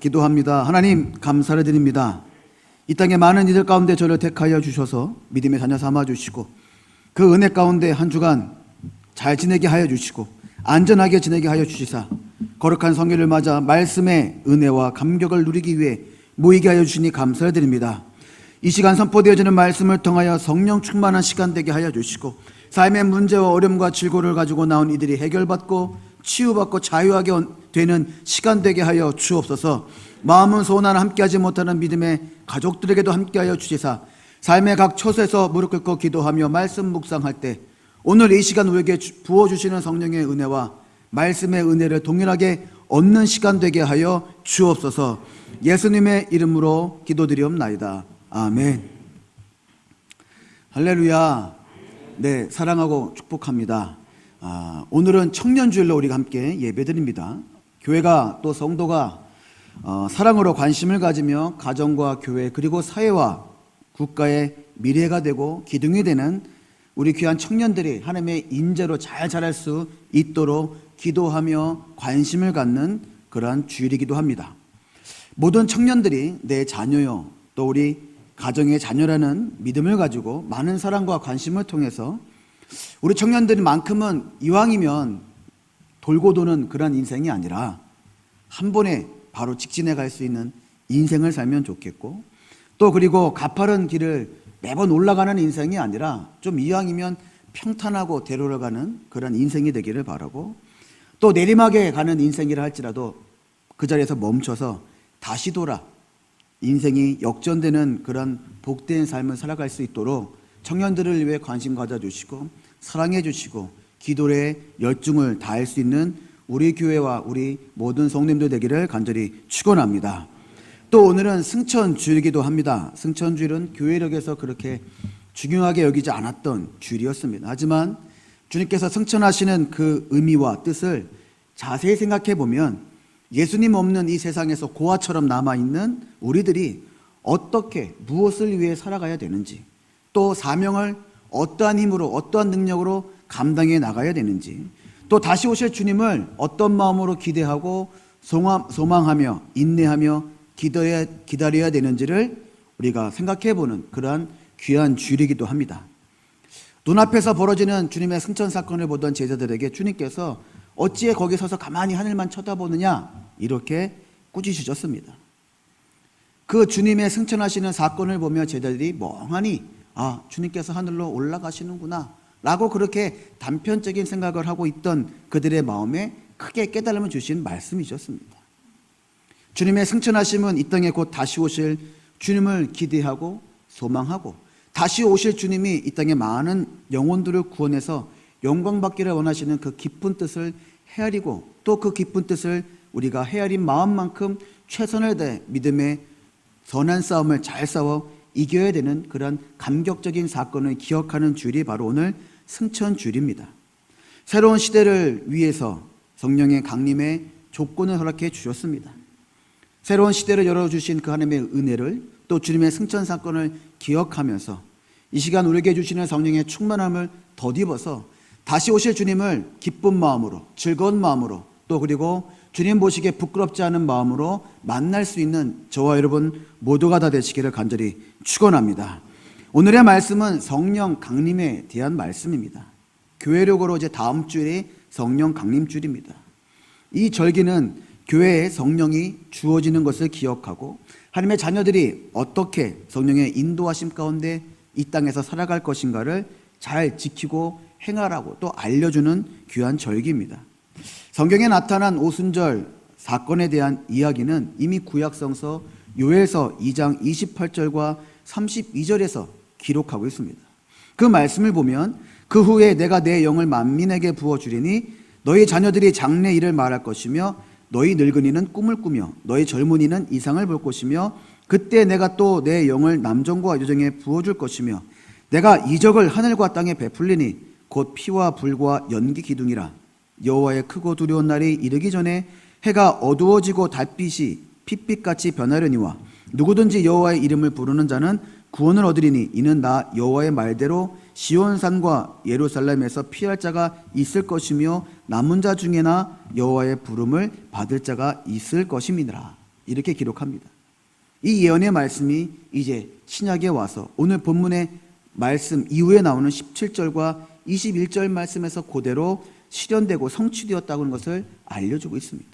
기도합니다. 하나님 감사를 드립니다. 이 땅에 많은 이들 가운데 저를 택하여 주셔서 믿음의 자녀 삼아 주시고 그 은혜 가운데 한 주간 잘 지내게 하여 주시고 안전하게 지내게 하여 주시사 거룩한 성일을 맞아 말씀의 은혜와 감격을 누리기 위해 모이게 하여 주시니 감사를 드립니다. 이 시간 선포되어지는 말씀을 통하여 성령 충만한 시간 되게 하여 주시고 삶의 문제와 어려움과 질고를 가지고 나온 이들이 해결받고 치유받고 자유하게 되는 시간 되게 하여 주옵소서 마음은 소원하나 함께하지 못하는 믿음의 가족들에게도 함께하여 주시사 삶의 각 처소에서 무릎 꿇고 기도하며 말씀 묵상할 때 오늘 이 시간 우리에게 주- 부어주시는 성령의 은혜와 말씀의 은혜를 동일하게 얻는 시간 되게 하여 주옵소서 예수님의 이름으로 기도드리옵나이다. 아멘. 할렐루야. 네, 사랑하고 축복합니다. 아, 오늘은 청년주일로 우리가 함께 예배드립니다. 교회가 또 성도가 어, 사랑으로 관심을 가지며 가정과 교회 그리고 사회와 국가의 미래가 되고 기둥이 되는 우리 귀한 청년들이 하나님의 인재로 잘 자랄 수 있도록 기도하며 관심을 갖는 그러한 주일이기도 합니다. 모든 청년들이 내 자녀요 또 우리 가정의 자녀라는 믿음을 가지고 많은 사랑과 관심을 통해서 우리 청년들만큼은 이왕이면 돌고 도는 그런 인생이 아니라 한 번에 바로 직진해 갈 수 있는 인생을 살면 좋겠고 또 그리고 가파른 길을 매번 올라가는 인생이 아니라 좀 이왕이면 평탄하고 대로를 그런 인생이 되기를 바라고 또 내리막에 가는 인생이라 할지라도 그 자리에서 멈춰서 다시 돌아 인생이 역전되는 그런 복된 삶을 살아갈 수 있도록 청년들을 위해 관심 가져주시고 사랑해 주시고 기도에 열중을 다할 수 있는 우리 교회와 우리 모든 성님들 되기를 간절히 축원합니다. 또 오늘은 승천 주일이기도 합니다. 승천 주일은 교회력에서 그렇게 중요하게 여기지 않았던 주일이었습니다. 하지만 주님께서 승천하시는 그 의미와 뜻을 자세히 생각해 보면 예수님 없는 이 세상에서 고아처럼 남아 있는 우리들이 어떻게 무엇을 위해 살아가야 되는지 또 사명을 어떠한 힘으로 어떠한 능력으로 감당해 나가야 되는지 또 다시 오실 주님을 어떤 마음으로 기대하고 소망- 소망하며 인내하며 기다려야, 기다려야 되는지를 우리가 생각해 보는 그러한 귀한 주일이기도 합니다. 눈앞에서 벌어지는 주님의 승천 사건을 보던 제자들에게 주님께서 어찌에 거기 서서 가만히 하늘만 쳐다보느냐 이렇게 꾸짖으셨습니다. 그 주님의 승천하시는 사건을 보며 제자들이 멍하니 아 주님께서 하늘로 올라가시는구나 라고 그렇게 단편적인 생각을 하고 있던 그들의 마음에 크게 깨달음을 주신 말씀이셨습니다. 주님의 승천하심은 이 땅에 곧 다시 오실 주님을 기대하고 소망하고 다시 오실 주님이 이 땅에 많은 영혼들을 구원해서 영광 받기를 원하시는 그 깊은 뜻을 헤아리고 또 그 깊은 뜻을 우리가 헤아린 마음만큼 최선을 다해 믿음의 선한 싸움을 잘 싸워 이겨야 되는 그런 감격적인 사건을 기억하는 주일이 바로 오늘 승천 주일입니다. 새로운 시대를 위해서 성령의 강림의 조건을 허락해 주셨습니다. 새로운 시대를 열어주신 그 하나님의 은혜를 또 주님의 승천 사건을 기억하면서 이 시간 우리에게 주시는 성령의 충만함을 덧입어서 다시 오실 주님을 기쁜 마음으로 즐거운 마음으로 또 그리고 주님 보시기에 부끄럽지 않은 마음으로 만날 수 있는 저와 여러분 모두가 다 되시기를 간절히 축원합니다. 오늘의 말씀은 성령 강림에 대한 말씀입니다. 교회력으로 이제 다음 주일이 성령 강림 주일입니다. 이 절기는 교회에 성령이 주어지는 것을 기억하고 하나님의 자녀들이 어떻게 성령의 인도하심 가운데 이 땅에서 살아갈 것인가를 잘 지키고 행하라고 또 알려주는 귀한 절기입니다. 성경에 나타난 오순절 사건에 대한 이야기는 이미 구약성서 요엘서 2장 28절과 32절에서 기록하고 있습니다. 그 말씀을 보면 그 후에 내가 내 영을 만민에게 부어 주리니 너희 자녀들이 장래 일을 말할 것이며 너희 늙은이는 꿈을 꾸며 너희 젊은이는 이상을 볼 것이며 그때 내가 또 내 영을 남정과 여정에 부어 줄 것이며 내가 이적을 하늘과 땅에 베풀리니 곧 피와 불과 연기 기둥이라 여호와의 크고 두려운 날이 이르기 전에 해가 어두워지고 달빛이 핏빛같이 변하려니와 누구든지 여호와의 이름을 부르는 자는 구원을 얻으리니 이는 나 여호와의 말대로 시온 산과 예루살렘에서 피할 자가 있을 것이며 남은 자 중에나 여호와의 부름을 받을 자가 있을 것임이니라. 이렇게 기록합니다. 이 예언의 말씀이 이제 신약에 와서 오늘 본문의 말씀 이후에 나오는 17절과 21절 말씀에서 그대로 실현되고 성취되었다는 것을 알려주고 있습니다.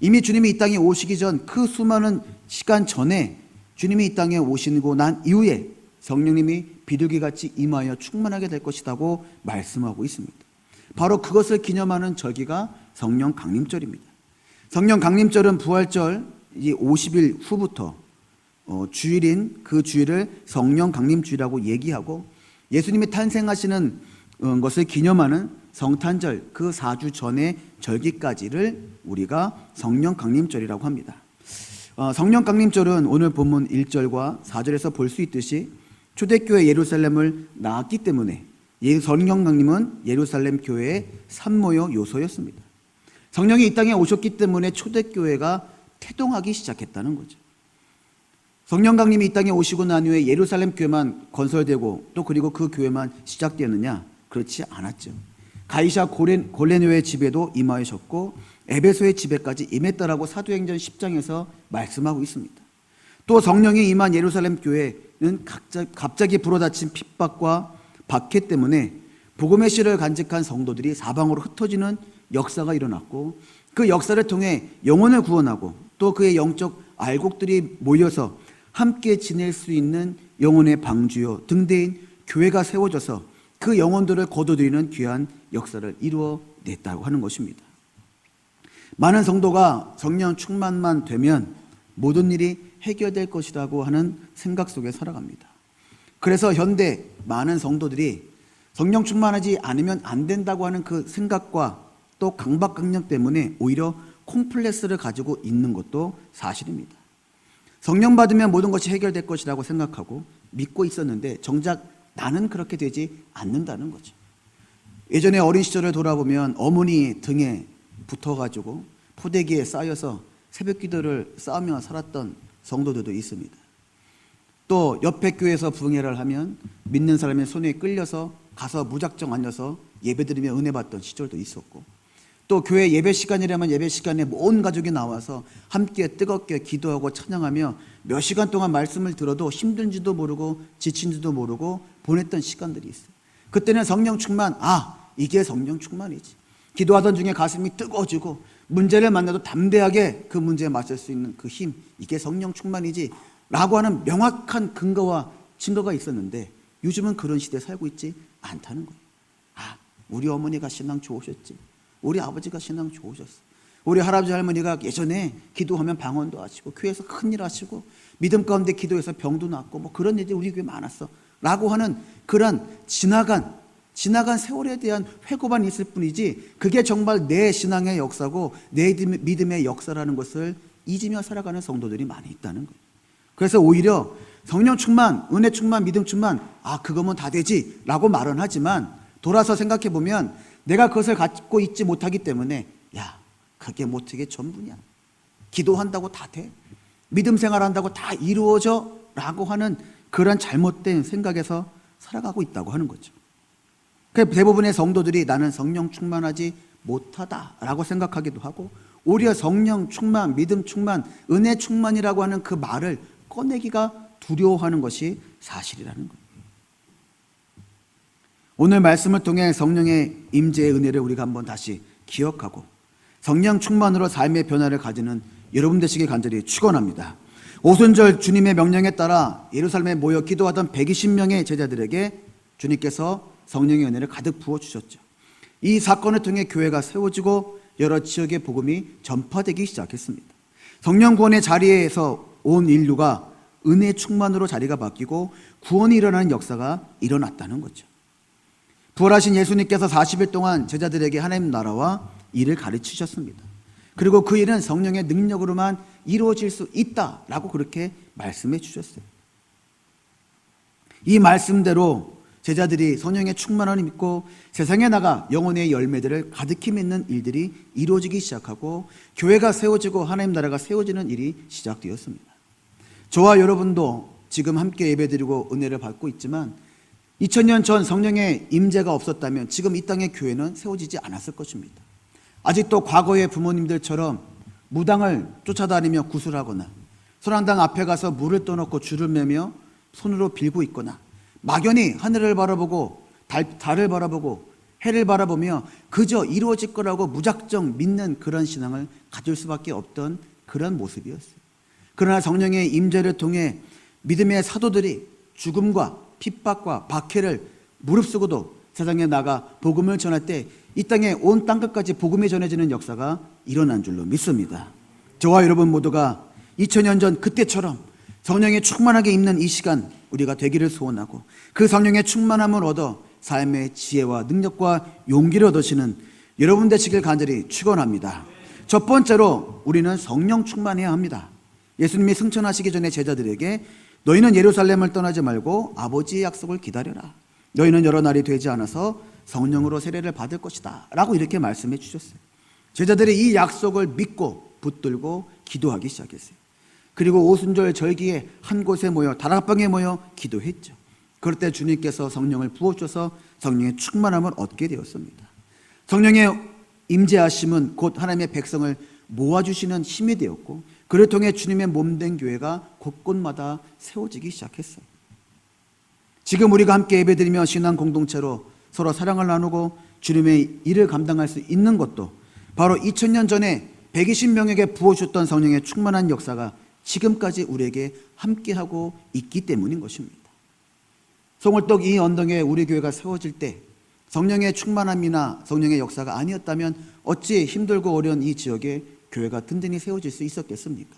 이미 주님이 이 땅에 오시기 전 그 수많은 시간 전에 주님이 이 땅에 오시고 난 이후에 성령님이 비둘기 같이 임하여 충만하게 될 것이라고 말씀하고 있습니다. 바로 그것을 기념하는 절기가 성령 강림절입니다. 성령 강림절은 부활절 이 50일 후부터 어, 주일인 그 주일을 성령 강림 주일이라고 얘기하고 예수님이 탄생하시는 어, 것을 기념하는 성탄절 그 4주 전의 절기까지를 우리가 성령 강림절이라고 합니다. 어, 성령 강림절은 오늘 본문 1절과 4절에서 볼 수 있듯이 초대교회 예루살렘을 낳았기 때문에 예- 성령 강림은 예루살렘 교회의 산모요 요소였습니다. 성령이 이 땅에 오셨기 때문에 초대교회가 태동하기 시작했다는 거죠. 성령 강림이 이 땅에 오시고 난 후에 예루살렘 교회만 건설되고 또 그리고 그 교회만 시작되었느냐? 그렇지 않았죠. 가이샤 고렌, 골레노의 집에도 임하셨고 에베소의 집에까지 임했다라고 사도행전 10장에서 말씀하고 있습니다. 또 성령이 임한 예루살렘 교회는 갑자기 불어닥친 핍박과 박해 때문에 복음의 씨를 간직한 성도들이 사방으로 흩어지는 역사가 일어났고 그 역사를 통해 영혼을 구원하고 또 그의 영적 알곡들이 모여서 함께 지낼 수 있는 영혼의 방주요 등대인 교회가 세워져서 그 영혼들을 거둬들이는 귀한 역사를 이루어냈다고 하는 것입니다. 많은 성도가 성령 충만만 되면 모든 일이 해결될 것이라고 하는 생각 속에 살아갑니다. 그래서 현대 많은 성도들이 성령 충만하지 않으면 안 된다고 하는 그 생각과 또 강박강령 때문에 오히려 콤플렉스를 가지고 있는 것도 사실입니다. 성령 받으면 모든 것이 해결될 것이라고 생각하고 믿고 있었는데 정작 나는 그렇게 되지 않는다는 거죠. 예전에 어린 시절을 돌아보면 어머니 등에 붙어가지고 포대기에 쌓여서 새벽 기도를 싸우며 살았던 성도들도 있습니다. 또 옆에 교회에서 부흥회를 하면 믿는 사람의 손에 끌려서 가서 무작정 앉아서 예배드리며 은혜 받던 시절도 있었고 또 교회 예배 시간이라면 예배 시간에 온 가족이 나와서 함께 뜨겁게 기도하고 찬양하며 몇 시간 동안 말씀을 들어도 힘든지도 모르고 지친지도 모르고 보냈던 시간들이 있어요. 그때는 성령 충만, 아, 이게 성령 충만이지. 기도하던 중에 가슴이 뜨거워지고 문제를 만나도 담대하게 그 문제에 맞설 수 있는 그 힘, 이게 성령 충만이지. 라고 하는 명확한 근거와 증거가 있었는데 요즘은 그런 시대에 살고 있지 않다는 거예요. 아, 우리 어머니가 신앙 좋으셨지. 우리 아버지가 신앙 좋으셨어. 우리 할아버지 할머니가 예전에 기도하면 방언도 하시고 교회에서 큰일 하시고 믿음 가운데 기도해서 병도 낫고 뭐 그런 일이 우리 교회 많았어. 라고 하는 그런 지나간 지나간 세월에 대한 회고만 있을 뿐이지 그게 정말 내 신앙의 역사고 내 믿음의 역사라는 것을 잊으며 살아가는 성도들이 많이 있다는 거예요. 그래서 오히려 성령 충만, 은혜 충만, 믿음 충만, 아, 그거면 다 되지. 라고 말은 하지만 돌아서 생각해 보면 내가 그것을 갖고 있지 못하기 때문에 야, 그게 못하게 전부냐. 기도한다고 다 돼. 믿음 생활한다고 다 이루어져. 라고 하는 그런 잘못된 생각에서 살아가고 있다고 하는 거죠. 그 대부분의 성도들이 나는 성령 충만하지 못하다라고 생각하기도 하고 오히려 성령 충만, 믿음 충만, 은혜 충만이라고 하는 그 말을 꺼내기가 두려워하는 것이 사실이라는 거예요. 오늘 말씀을 통해 성령의 임재의 은혜를 우리가 한번 다시 기억하고 성령 충만으로 삶의 변화를 가지는 여러분 되시길 간절히 축원합니다. 오순절 주님의 명령에 따라 예루살렘에 모여 기도하던 120명의 제자들에게 주님께서 성령의 은혜를 가득 부어 주셨죠. 이 사건을 통해 교회가 세워지고 여러 지역의 복음이 전파되기 시작했습니다. 성령 구원의 자리에서 온 인류가 은혜 충만으로 자리가 바뀌고 구원이 일어나는 역사가 일어났다는 거죠. 부활하신 예수님께서 40일 동안 제자들에게 하나님 나라와 일을 가르치셨습니다. 그리고 그 일은 성령의 능력으로만 이루어질 수 있다라고 그렇게 말씀해 주셨어요. 이 말씀대로 제자들이 성령의 충만함을 믿고 세상에 나가 영혼의 열매들을 가득히 맺는 일들이 이루어지기 시작하고 교회가 세워지고 하나님 나라가 세워지는 일이 시작되었습니다. 저와 여러분도 지금 함께 예배드리고 은혜를 받고 있지만 2000년 전 성령의 임재가 없었다면 지금 이 땅의 교회는 세워지지 않았을 것입니다. 아직도 과거의 부모님들처럼 무당을 쫓아다니며 구슬하거나 소랑당 앞에 가서 물을 떠놓고 줄을 매며 손으로 빌고 있거나 막연히 하늘을 바라보고 달, 달을 바라보고 해를 바라보며 그저 이루어질 거라고 무작정 믿는 그런 신앙을 가질 수밖에 없던 그런 모습이었어요. 그러나 성령의 임재를 통해 믿음의 사도들이 죽음과 핍박과 박해를 무릅쓰고도 세상에 나가 복음을 전할 때 이 땅에 온 땅끝까지 복음이 전해지는 역사가 일어난 줄로 믿습니다. 저와 여러분 모두가 2000년 전 그때처럼 성령의 충만하게 입는 이 시간 우리가 되기를 소원하고 그 성령의 충만함을 얻어 삶의 지혜와 능력과 용기를 얻으시는 여러분 되시길 간절히 축원합니다. 첫 번째로 우리는 성령 충만해야 합니다. 예수님이 승천하시기 전에 제자들에게 너희는 예루살렘을 떠나지 말고 아버지의 약속을 기다려라. 너희는 여러 날이 되지 않아서 성령으로 세례를 받을 것이다. 라고 이렇게 말씀해 주셨어요. 제자들이 이 약속을 믿고 붙들고 기도하기 시작했어요. 그리고 오순절 절기에 한 곳에 모여 다락방에 모여 기도했죠. 그럴 때 주님께서 성령을 부어줘서 성령의 충만함을 얻게 되었습니다. 성령의 임재하심은 곧 하나님의 백성을 모아주시는 힘이 되었고 그를 통해 주님의 몸된 교회가 곳곳마다 세워지기 시작했어요. 지금 우리가 함께 예배드리며 신앙 공동체로 서로 사랑을 나누고 주님의 일을 감당할 수 있는 것도 바로 2000년 전에 120명에게 부어주셨던 성령의 충만한 역사가 지금까지 우리에게 함께하고 있기 때문인 것입니다. 송월떡 이 언덕에 우리 교회가 세워질 때 성령의 충만함이나 성령의 역사가 아니었다면 어찌 힘들고 어려운 이 지역에 교회가 든든히 세워질 수 있었겠습니까?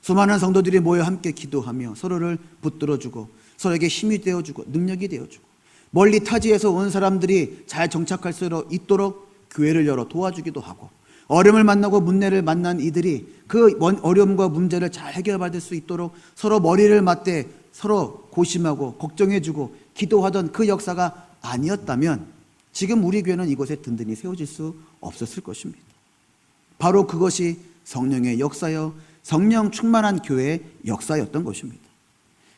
수많은 성도들이 모여 함께 기도하며 서로를 붙들어주고 서로에게 힘이 되어주고 능력이 되어주고 멀리 타지에서 온 사람들이 잘 정착할 수 있도록 교회를 열어 도와주기도 하고 어려움을 만나고 문제를 만난 이들이 그 어려움과 문제를 잘 해결받을 수 있도록 서로 머리를 맞대 서로 고심하고 걱정해주고 기도하던 그 역사가 아니었다면 지금 우리 교회는 이곳에 든든히 세워질 수 없었을 것입니다. 바로 그것이 성령의 역사여 성령 충만한 교회의 역사였던 것입니다.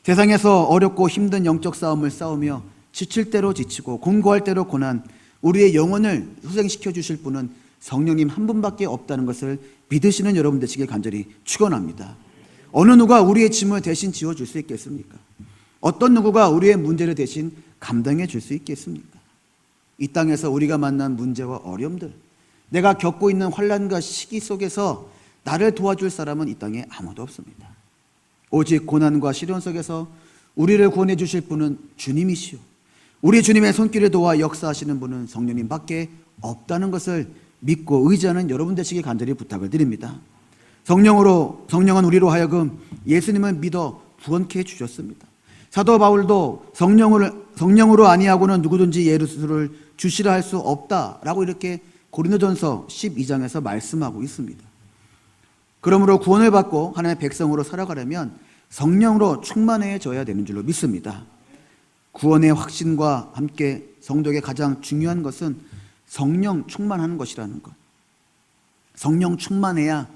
세상에서 어렵고 힘든 영적 싸움을 싸우며 지칠 대로 지치고 공고할 대로 고난 우리의 영혼을 소생시켜 주실 분은 성령님 한 분밖에 없다는 것을 믿으시는 여러분 되시길 간절히 축원합니다. 어느 누가 우리의 짐을 대신 지어 줄수 있겠습니까? 어떤 누구가 우리의 문제를 대신 감당해 줄 수 있겠습니까? 이 땅에서 우리가 만난 문제와 어려움들, 내가 겪고 있는 환란과 시기 속에서 나를 도와줄 사람은 이 땅에 아무도 없습니다. 오직 고난과 시련 속에서 우리를 구원해 주실 분은 주님이시오. 우리 주님의 손길을 도와 역사하시는 분은 성령님밖에 없다는 것을 믿고 의지하는 여러분 되시길 간절히 부탁을 드립니다. 성령으로 성령은 우리로 하여금 예수님을 믿어 구원케 해 주셨습니다. 사도 바울도 성령을 성령으로 아니하고는 누구든지 예수를 주시라 할 수 없다라고 이렇게 고린도전서 12장에서 말씀하고 있습니다. 그러므로 구원을 받고 하나님의 백성으로 살아가려면 성령으로 충만해져야 되는 줄로 믿습니다. 구원의 확신과 함께 성도에게 가장 중요한 것은 성령 충만하는 것이라는 것. 성령 충만해야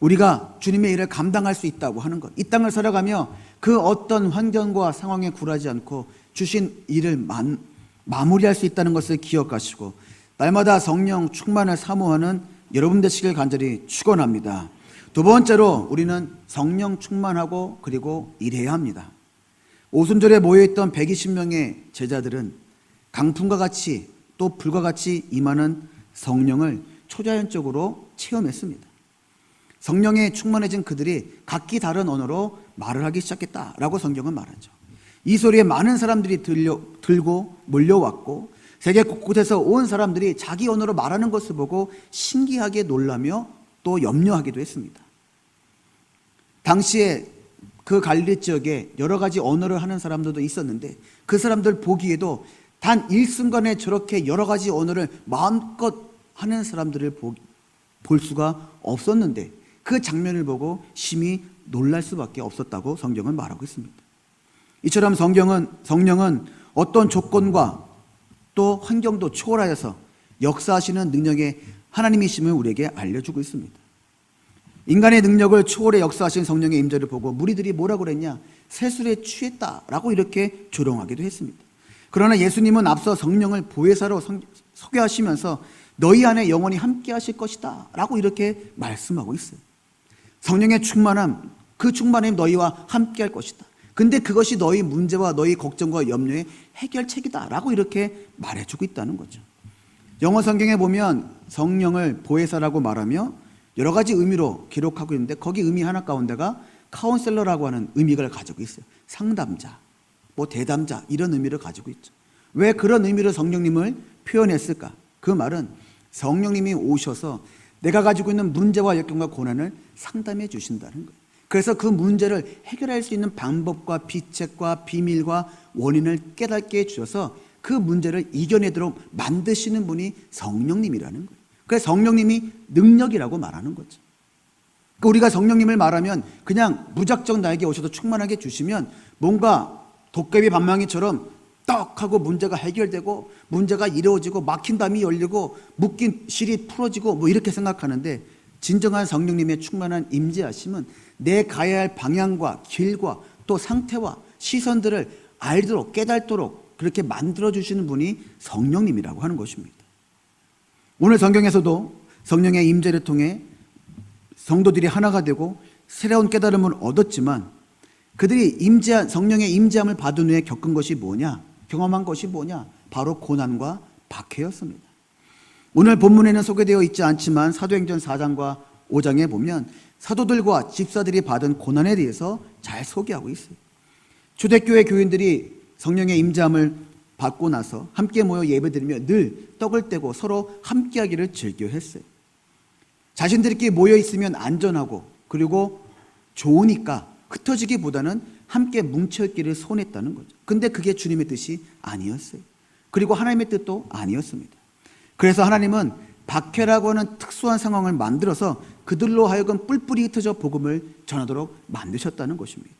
우리가 주님의 일을 감당할 수 있다고 하는 것. 이 땅을 살아가며 그 어떤 환경과 상황에 굴하지 않고 주신 일을 만, 마무리할 수 있다는 것을 기억하시고 날마다 성령 충만을 사모하는 여러분 되시길 간절히 축원합니다. 두 번째로 우리는 성령 충만하고 그리고 일해야 합니다. 오순절에 모여있던 120명의 제자들은 강풍과 같이 또 불과 같이 임하는 성령을 초자연적으로 체험했습니다. 성령에 충만해진 그들이 각기 다른 언어로 말을 하기 시작했다라고 성경은 말하죠. 이 소리에 많은 사람들이 들려, 들고 몰려왔고 세계 곳곳에서 온 사람들이 자기 언어로 말하는 것을 보고 신기하게 놀라며 또 염려하기도 했습니다. 당시에 그 갈릴리 지역에 여러 가지 언어를 하는 사람들도 있었는데 그 사람들 보기에도 단 일순간에 저렇게 여러 가지 언어를 마음껏 하는 사람들을 볼 수가 없었는데 그 장면을 보고 심히 놀랄 수밖에 없었다고 성경은 말하고 있습니다. 이처럼 성경은 성령은 어떤 조건과 또 환경도 초월하여서 역사하시는 능력의 하나님이심을 우리에게 알려주고 있습니다. 인간의 능력을 초월해 역사하신 성령의 임재를 보고 무리들이 뭐라고 그랬냐? 세술에 취했다라고 이렇게 조롱하기도 했습니다. 그러나 예수님은 앞서 성령을 보혜사로 소개하시면서 너희 안에 영원히 함께 하실 것이다 라고 이렇게 말씀하고 있어요. 성령의 충만함, 그 충만함이 너희와 함께 할 것이다. 근데 그것이 너희 문제와 너희 걱정과 염려의 해결책이다 라고 이렇게 말해주고 있다는 거죠. 영어 성경에 보면 성령을 보혜사라고 말하며 여러 가지 의미로 기록하고 있는데 거기 의미 하나 가운데가 카운셀러라고 하는 의미를 가지고 있어요. 상담자, 뭐 대담자 이런 의미를 가지고 있죠. 왜 그런 의미로 성령님을 표현했을까? 그 말은 성령님이 오셔서 내가 가지고 있는 문제와 역경과 고난을 상담해 주신다는 거예요. 그래서 그 문제를 해결할 수 있는 방법과 비책과 비밀과 원인을 깨닫게 해주셔서 그 문제를 이겨내도록 만드시는 분이 성령님이라는 거예요. 그래서 성령님이 능력이라고 말하는 거죠. 그러니까 우리가 성령님을 말하면 그냥 무작정 나에게 오셔서 충만하게 주시면 뭔가 도깨비 반망이처럼 떡 하고 문제가 해결되고 문제가 이루어지고 막힌 담이 열리고 묶인 실이 풀어지고 뭐 이렇게 생각하는데 진정한 성령님의 충만한 임재하심은 내 가야 할 방향과 길과 또 상태와 시선들을 알도록 깨닫도록 그렇게 만들어 주시는 분이 성령님이라고 하는 것입니다. 오늘 성경에서도 성령의 임재를 통해 성도들이 하나가 되고 새로운 깨달음을 얻었지만 그들이 임재한 성령의 임재함을 받은 후에 겪은 것이 뭐냐? 경험한 것이 뭐냐? 바로 고난과 박해였습니다. 오늘 본문에는 소개되어 있지 않지만 사도행전 4장과 5장에 보면 사도들과 집사들이 받은 고난에 대해서 잘 소개하고 있어요. 초대교회 교인들이 성령의 임재함을 받고 나서 함께 모여 예배드리며 늘 떡을 떼고 서로 함께하기를 즐겨 했어요. 자신들끼리 모여 있으면 안전하고 그리고 좋으니까 흩어지기보다는 함께 뭉쳐있기를 소원했다는 거죠. 근데 그게 주님의 뜻이 아니었어요. 그리고 하나님의 뜻도 아니었습니다. 그래서 하나님은 박해라고 하는 특수한 상황을 만들어서 그들로 하여금 뿔뿔이 흩어져 복음을 전하도록 만드셨다는 것입니다.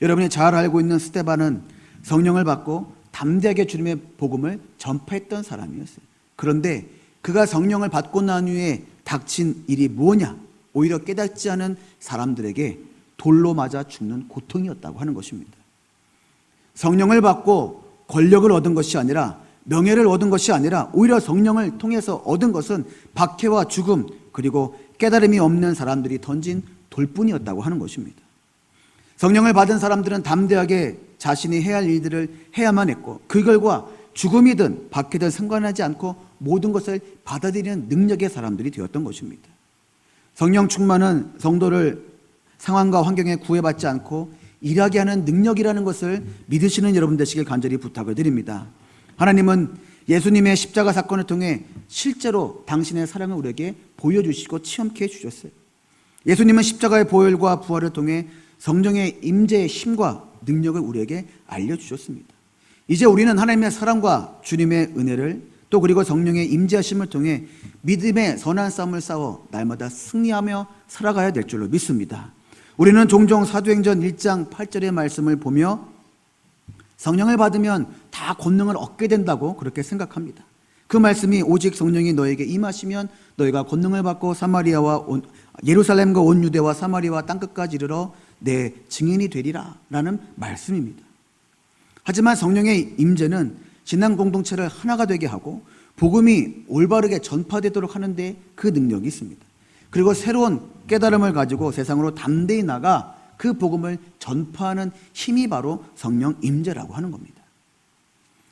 여러분이 잘 알고 있는 스테반은 성령을 받고 담대하게 주님의 복음을 전파했던 사람이었어요. 그런데 그가 성령을 받고 난 후에 닥친 일이 뭐냐? 오히려 깨닫지 않은 사람들에게 돌로 맞아 죽는 고통이었다고 하는 것입니다. 성령을 받고 권력을 얻은 것이 아니라 명예를 얻은 것이 아니라 오히려 성령을 통해서 얻은 것은 박해와 죽음 그리고 깨달음이 없는 사람들이 던진 돌뿐이었다고 하는 것입니다. 성령을 받은 사람들은 담대하게 자신이 해야 할 일들을 해야만 했고 그 결과 죽음이든 박해든 상관하지 않고 모든 것을 받아들이는 능력의 사람들이 되었던 것입니다. 성령 충만은 성도를 상황과 환경에 구애받지 않고 일하게 하는 능력이라는 것을 믿으시는 여러분 되시길 간절히 부탁을 드립니다. 하나님은 예수님의 십자가 사건을 통해 실제로 당신의 사랑을 우리에게 보여주시고 체험케 해주셨어요. 예수님은 십자가의 보혈과 부활을 통해 성령의 임재의 힘과 능력을 우리에게 알려주셨습니다. 이제 우리는 하나님의 사랑과 주님의 은혜를 또 그리고 성령의 임재하심을 통해 믿음의 선한 싸움을 싸워 날마다 승리하며 살아가야 될 줄로 믿습니다. 우리는 종종 사도행전 1장 8절의 말씀을 보며 성령을 받으면 다 권능을 얻게 된다고 그렇게 생각합니다. 그 말씀이 오직 성령이 너에게 임하시면 너희가 권능을 받고 사마리아와 온, 예루살렘과 온 유대와 사마리아와 땅 끝까지 이르러 내 증인이 되리라라는 말씀입니다. 하지만 성령의 임재는 신앙 공동체를 하나가 되게 하고 복음이 올바르게 전파되도록 하는데 그 능력이 있습니다. 그리고 새로운 깨달음을 가지고 세상으로 담대히 나가 그 복음을 전파하는 힘이 바로 성령 임재라고 하는 겁니다.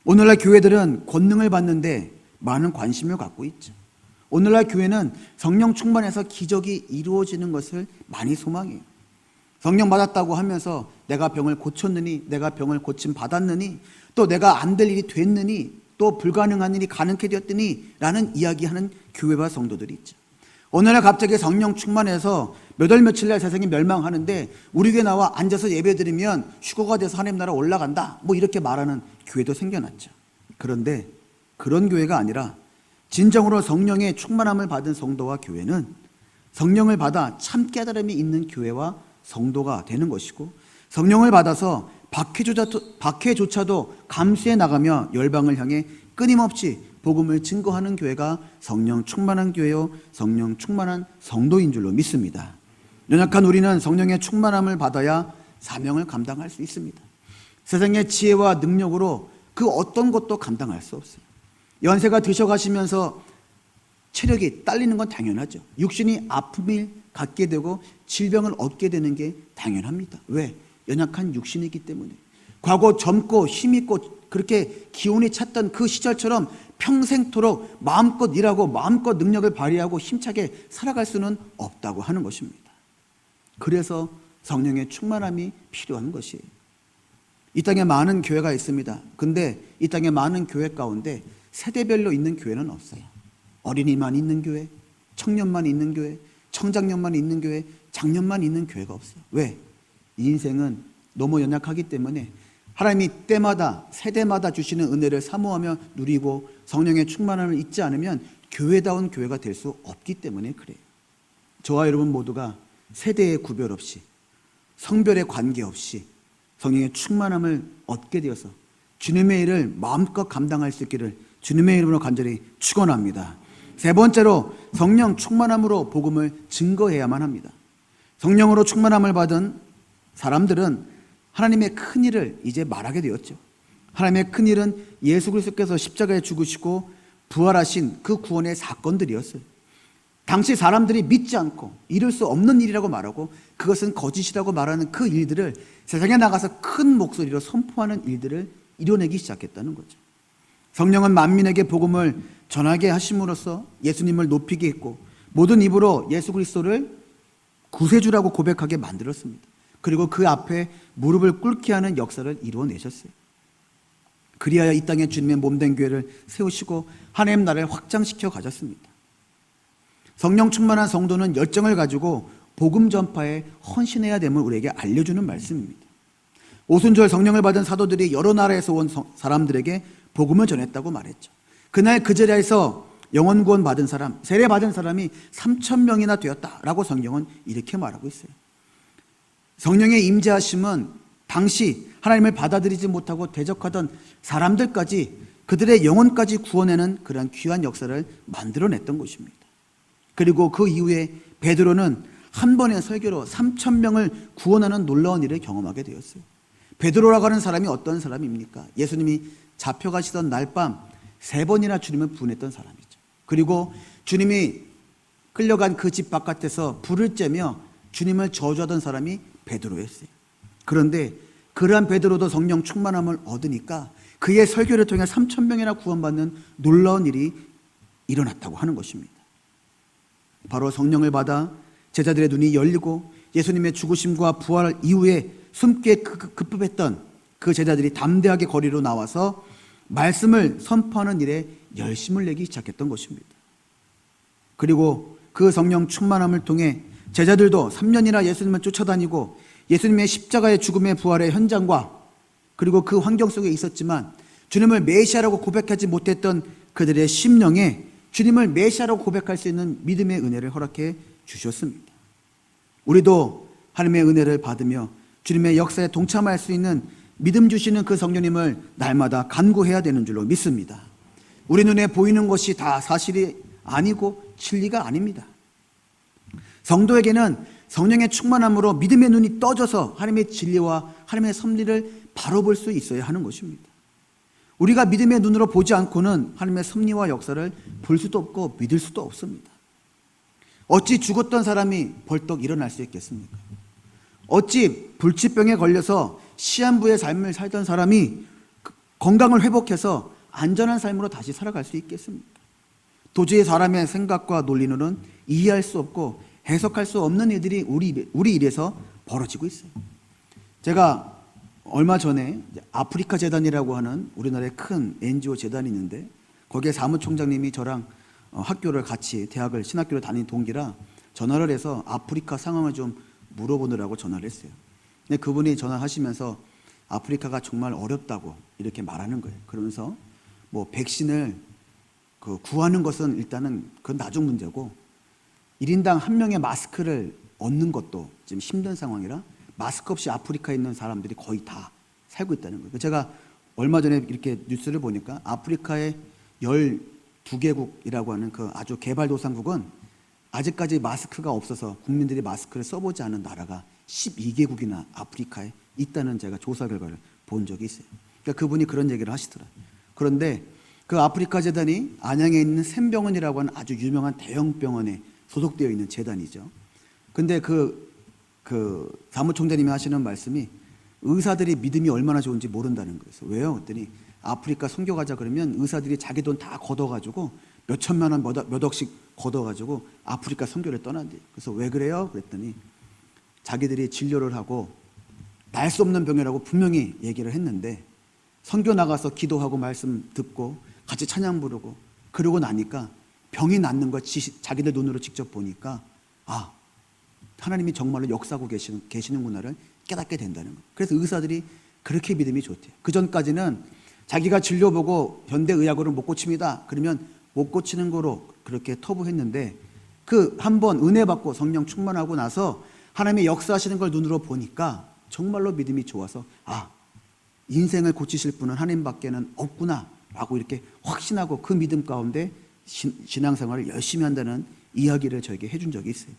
오늘날 교회들은 권능을 받는데 많은 관심을 갖고 있죠. 오늘날 교회는 성령 충만해서 기적이 이루어지는 것을 많이 소망해요. 성령 받았다고 하면서 내가 병을 고쳤느니, 내가 병을 고침 받았느니, 또 내가 안 될 일이 됐느니, 또 불가능한 일이 가능케 되었더니, 라는 이야기하는 교회와 성도들이 있죠. 오늘날 갑자기 성령 충만해서 몇월 며칠 날 세상이 멸망하는데 우리 교회 나와 앉아서 예배 드리면 휴거가 돼서 하나님 나라 올라간다. 뭐 이렇게 말하는 교회도 생겨났죠. 그런데 그런 교회가 아니라 진정으로 성령의 충만함을 받은 성도와 교회는 성령을 받아 참 깨달음이 있는 교회와 성도가 되는 것이고 성령을 받아서 박해조차도, 박해조차도 감수해 나가며 열방을 향해 끊임없이 복음을 증거하는 교회가 성령 충만한 교회요 성령 충만한 성도인 줄로 믿습니다. 연약한 우리는 성령의 충만함을 받아야 사명을 감당할 수 있습니다. 세상의 지혜와 능력으로 그 어떤 것도 감당할 수 없어요. 연세가 드셔가시면서 체력이 딸리는 건 당연하죠. 육신이 아픔이 갖게 되고 질병을 얻게 되는 게 당연합니다. 왜? 연약한 육신이기 때문에. 과거 젊고 힘있고 그렇게 기운이 찼던 그 시절처럼 평생토록 마음껏 일하고 마음껏 능력을 발휘하고 힘차게 살아갈 수는 없다고 하는 것입니다. 그래서 성령의 충만함이 필요한 것이에요. 이 땅에 많은 교회가 있습니다. 근데 이 땅에 많은 교회 가운데 세대별로 있는 교회는 없어요. 어린이만 있는 교회, 청년만 있는 교회, 청장년만 있는 교회, 장년만 있는 교회가 없어요. 왜? 이 인생은 너무 연약하기 때문에 하나님이 때마다 세대마다 주시는 은혜를 사모하며 누리고 성령의 충만함을 잊지 않으면 교회다운 교회가 될 수 없기 때문에 그래요. 저와 여러분 모두가 세대의 구별 없이 성별의 관계 없이 성령의 충만함을 얻게 되어서 주님의 일을 마음껏 감당할 수 있기를 주님의 이름으로 간절히 축원합니다. 세 번째로 성령 충만함으로 복음을 증거해야만 합니다. 성령으로 충만함을 받은 사람들은 하나님의 큰 일을 이제 말하게 되었죠. 하나님의 큰 일은 예수 그리스도께서 십자가에 죽으시고 부활하신 그 구원의 사건들이었어요. 당시 사람들이 믿지 않고 이룰 수 없는 일이라고 말하고 그것은 거짓이라고 말하는 그 일들을 세상에 나가서 큰 목소리로 선포하는 일들을 이뤄내기 시작했다는 거죠. 성령은 만민에게 복음을 전하게 하심으로써 예수님을 높이게 했고 모든 입으로 예수 그리스도를 구세주라고 고백하게 만들었습니다. 그리고 그 앞에 무릎을 꿇게 하는 역사를 이루어내셨어요. 그리하여 이 땅에 주님의 몸된 교회를 세우시고 하나님 나라를 확장시켜 가졌습니다. 성령 충만한 성도는 열정을 가지고 복음 전파에 헌신해야 됨을 우리에게 알려주는 말씀입니다. 오순절 성령을 받은 사도들이 여러 나라에서 온 성- 사람들에게 복음을 전했다고 말했죠. 그날 그 자리에서 영원 구원 받은 사람, 세례 받은 사람이 3천 명이나 되었다라고 성경은 이렇게 말하고 있어요. 성령의 임재하심은 당시 하나님을 받아들이지 못하고 대적하던 사람들까지 그들의 영혼까지 구원하는 그러한 귀한 역사를 만들어냈던 것입니다. 그리고 그 이후에 베드로는 한 번의 설교로 3천 명을 구원하는 놀라운 일을 경험하게 되었어요. 베드로라고 하는 사람이 어떤 사람입니까? 예수님이 잡혀가시던 날 밤 세 번이나 주님을 부인했던 사람이죠. 그리고 주님이 끌려간 그 집 바깥에서 불을 쬐며 주님을 저주하던 사람이 베드로였어요. 그런데 그러한 베드로도 성령 충만함을 얻으니까 그의 설교를 통해 3천 명이나 구원받는 놀라운 일이 일어났다고 하는 것입니다. 바로 성령을 받아 제자들의 눈이 열리고 예수님의 죽으심과 부활 이후에 숨게 급- 급급했던 그 제자들이 담대하게 거리로 나와서 말씀을 선포하는 일에 열심을 내기 시작했던 것입니다. 그리고 그 성령 충만함을 통해 제자들도 3년이나 예수님을 쫓아다니고 예수님의 십자가의 죽음의 부활의 현장과 그리고 그 환경 속에 있었지만 주님을 메시아라고 고백하지 못했던 그들의 심령에 주님을 메시아라고 고백할 수 있는 믿음의 은혜를 허락해 주셨습니다. 우리도 하나님의 은혜를 받으며 주님의 역사에 동참할 수 있는 믿음 주시는 그 성령님을 날마다 간구해야 되는 줄로 믿습니다. 우리 눈에 보이는 것이 다 사실이 아니고 진리가 아닙니다. 성도에게는 성령의 충만함으로 믿음의 눈이 떠져서 하나님의 진리와 하나님의 섭리를 바로 볼 수 있어야 하는 것입니다. 우리가 믿음의 눈으로 보지 않고는 하나님의 섭리와 역사를 볼 수도 없고 믿을 수도 없습니다. 어찌 죽었던 사람이 벌떡 일어날 수 있겠습니까? 어찌 불치병에 걸려서 시한부의 삶을 살던 사람이 그 건강을 회복해서 안전한 삶으로 다시 살아갈 수 있겠습니까? 도저히 사람의 생각과 논리로는 이해할 수 없고 해석할 수 없는 일들이 우리 우리 일에서 벌어지고 있어요. 제가 얼마 전에 아프리카 재단이라고 하는 우리나라의 큰 NGO 재단이 있는데 거기에 사무총장님이 저랑 어, 학교를 같이 대학을 신학교를 다닌 동기라 전화를 해서 아프리카 상황을 좀 물어보느라고 전화를 했어요. 근데 그분이 전화하시면서 아프리카가 정말 어렵다고 이렇게 말하는 거예요. 그러면서 뭐 백신을 그 구하는 것은 일단은 그건 나중 문제고 1인당 한 명의 마스크를 얻는 것도 지금 힘든 상황이라 마스크 없이 아프리카에 있는 사람들이 거의 다 살고 있다는 거예요. 제가 얼마 전에 이렇게 뉴스를 보니까 아프리카의 12개국이라고 하는 그 아주 개발도상국은 아직까지 마스크가 없어서 국민들이 마스크를 써보지 않은 나라가 12개국이나 아프리카에 있다는 제가 조사 결과를 본 적이 있어요. 그러니까 그분이 그런 얘기를 하시더라고요. 그런데 그 아프리카 재단이 안양에 있는 샘병원이라고 하는 아주 유명한 대형 병원에 소속되어 있는 재단이죠. 근데 그, 그 사무총장님이 하시는 말씀이 의사들이 믿음이 얼마나 좋은지 모른다는 거예요. 왜요? 그랬더니 아프리카 선교 가자 그러면 의사들이 자기 돈 다 걷어가지고 몇 천만 원, 몇 억씩 걷어가지고 아프리카 선교를 떠난대. 그래서 왜 그래요? 그랬더니 자기들이 진료를 하고 날 수 없는 병이라고 분명히 얘기를 했는데 선교 나가서 기도하고 말씀 듣고 같이 찬양 부르고 그러고 나니까 병이 낫는 거 지- 자기들 눈으로 직접 보니까 아 하나님이 정말로 역사하고 계시는, 계시는구나를 깨닫게 된다는 거. 그래서 의사들이 그렇게 믿음이 좋대요. 그 전까지는 자기가 진료 보고 현대의학으로 못 고칩니다. 그러면 못 고치는 거로 그렇게 터부했는데 그 한 번 은혜 받고 성령 충만하고 나서 하나님의 역사하시는 걸 눈으로 보니까 정말로 믿음이 좋아서 아 인생을 고치실 분은 하나님밖에는 없구나 라고 이렇게 확신하고 그 믿음 가운데 신, 신앙생활을 열심히 한다는 이야기를 저에게 해준 적이 있어요.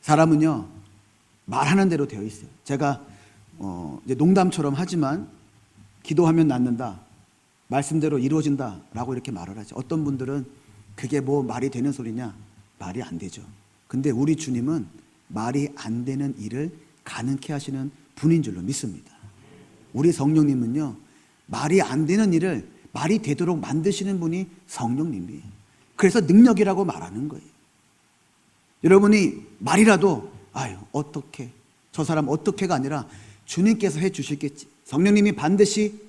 사람은요 말하는 대로 되어 있어요. 제가 어, 이제 농담처럼 하지만 기도하면 낫는다, 말씀대로 이루어진다 라고 이렇게 말을 하죠. 어떤 분들은 그게 뭐 말이 되는 소리냐? 말이 안 되죠. 근데 우리 주님은 말이 안 되는 일을 가능케 하시는 분인 줄로 믿습니다. 우리 성령님은요 말이 안 되는 일을 말이 되도록 만드시는 분이 성령님이에요. 그래서 능력이라고 말하는 거예요. 여러분이 말이라도 아유 어떻게 저 사람 어떻게가 아니라 주님께서 해 주시겠지. 성령님이 반드시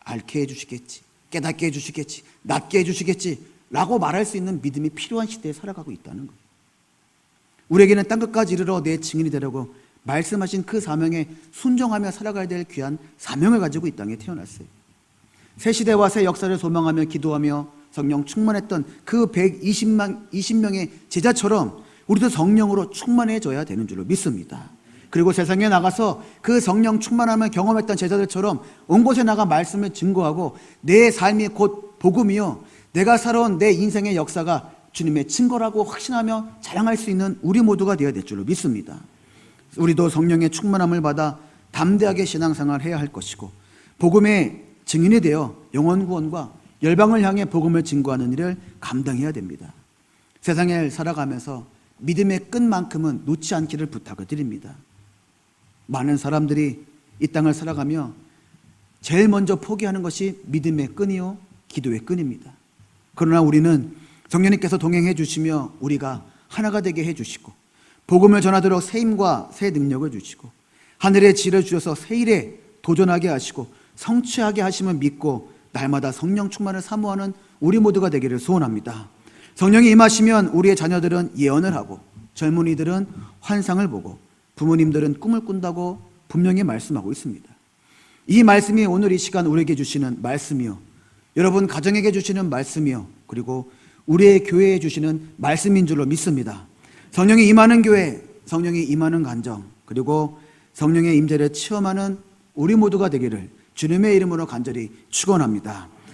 알게 해 주시겠지. 깨닫게 해 주시겠지. 낫게 해 주시겠지. 라고 말할 수 있는 믿음이 필요한 시대에 살아가고 있다는 거예요. 우리에게는 땅 끝까지 이르러 내 증인이 되려고 말씀하신 그 사명에 순종하며 살아가야 될 귀한 사명을 가지고 이 땅에 태어났어요. 새 시대와 새 역사를 소망하며 기도하며 성령 충만했던 그 120만 20명의 제자처럼 우리도 성령으로 충만해져야 되는 줄로 믿습니다. 그리고 세상에 나가서 그 성령 충만함을 경험했던 제자들처럼 온 곳에 나가 말씀을 증거하고 내 삶이 곧 복음이요 내가 살아온 내 인생의 역사가 주님의 증거라고 확신하며 자랑할 수 있는 우리 모두가 되어야 될 줄로 믿습니다. 우리도 성령의 충만함을 받아 담대하게 신앙생활을 해야 할 것이고 복음의 증인이 되어 영원 구원과 열방을 향해 복음을 증거하는 일을 감당해야 됩니다. 세상을 살아가면서 믿음의 끈만큼은 놓지 않기를 부탁을 드립니다. 많은 사람들이 이 땅을 살아가며 제일 먼저 포기하는 것이 믿음의 끈이요 기도의 끈입니다. 그러나 우리는 성령님께서 동행해 주시며 우리가 하나가 되게 해 주시고 복음을 전하도록 새 힘과 새 능력을 주시고 하늘의 지를 주셔서 새 일에 도전하게 하시고 성취하게 하심을 믿고 날마다 성령 충만을 사모하는 우리 모두가 되기를 소원합니다. 성령이 임하시면 우리의 자녀들은 예언을 하고 젊은이들은 환상을 보고 부모님들은 꿈을 꾼다고 분명히 말씀하고 있습니다. 이 말씀이 오늘 이 시간 우리에게 주시는 말씀이요. 여러분 가정에게 주시는 말씀이요. 그리고 우리의 교회에 주시는 말씀인 줄로 믿습니다. 성령이 임하는 교회, 성령이 임하는 간정, 그리고 성령의 임재를 체험하는 우리 모두가 되기를 주님의 이름으로 간절히 축원합니다.